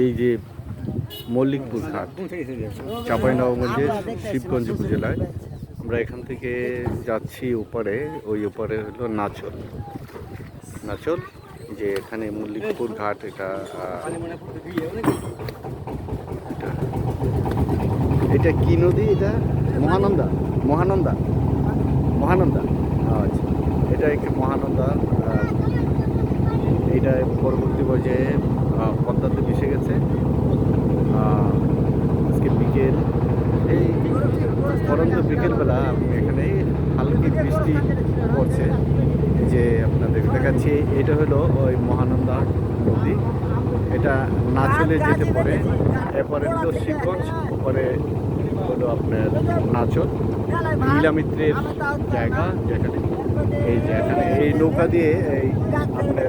এই যে মল্লিকপুর ঘাট চাঁপাইনবাবগঞ্জের শিবগঞ্জ উপজেলায়। আমরা এখান থেকে যাচ্ছি ওপারে, ওই ওপারে হলো নাচল। নাচল, যে এখানে মল্লিকপুর ঘাট, এটা এটা এটা কি নদী এটা? মহানন্দা মহানন্দা মহানন্দা। আচ্ছা এটা একটি মহানন্দা এটা পরবর্তী পর্যায়ে এই পরন্ত বিকেলবেলা এখানে হালকা বৃষ্টি পড়ছে। যে আপনাদের দেখাচ্ছি, এটা হলো ওই মহানন্দা নদী। এটা নাচলে যেতে পারে। এরপরে হলো শিবগঞ্জ, পরে হলো আপনার নাচল। লীলামিত্রের জায়গা যেখানে এই যে এখানে এই নৌকা দিয়ে এই আপনার